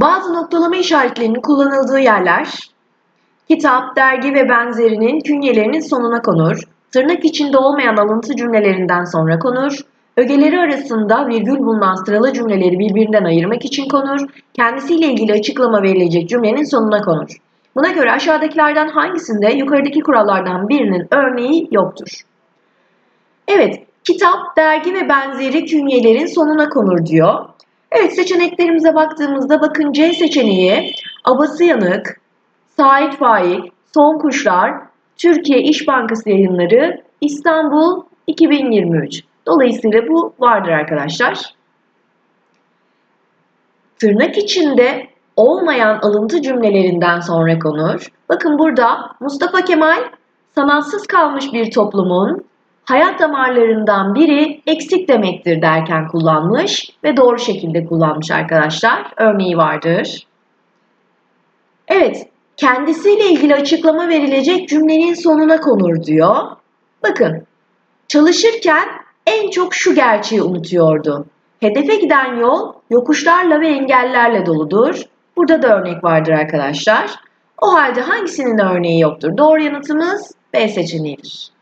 Bazı noktalama işaretlerinin kullanıldığı yerler, kitap, dergi ve benzerinin künyelerinin sonuna konur, tırnak içinde olmayan alıntı cümlelerinden sonra konur, ögeleri arasında virgül bulunan sıralı cümleleri birbirinden ayırmak için konur, kendisiyle ilgili açıklama verilecek cümlenin sonuna konur. Buna göre aşağıdakilerden hangisinde yukarıdaki kurallardan birinin örneği yoktur? Evet, kitap, dergi ve benzeri künyelerin sonuna konur diyor. Evet, seçeneklerimize baktığımızda bakın C seçeneği Abası Yanık, Sait Faik, Son Kuşlar, Türkiye İş Bankası yayınları, İstanbul 2023. Dolayısıyla bu vardır arkadaşlar. Tırnak içinde olmayan alıntı cümlelerinden sonra konur. Bakın burada Mustafa Kemal sanatsız kalmış bir toplumun hayat damarlarından biri eksik demektir derken kullanmış ve doğru şekilde kullanmış arkadaşlar. Örneği vardır. Evet, kendisiyle ilgili açıklama verilecek cümlenin sonuna konur diyor. Bakın, çalışırken en çok şu gerçeği unutuyordu. Hedefe giden yol yokuşlarla ve engellerle doludur. Burada da örnek vardır arkadaşlar. O halde hangisinin örneği yoktur? Doğru yanıtımız B seçeneğidir.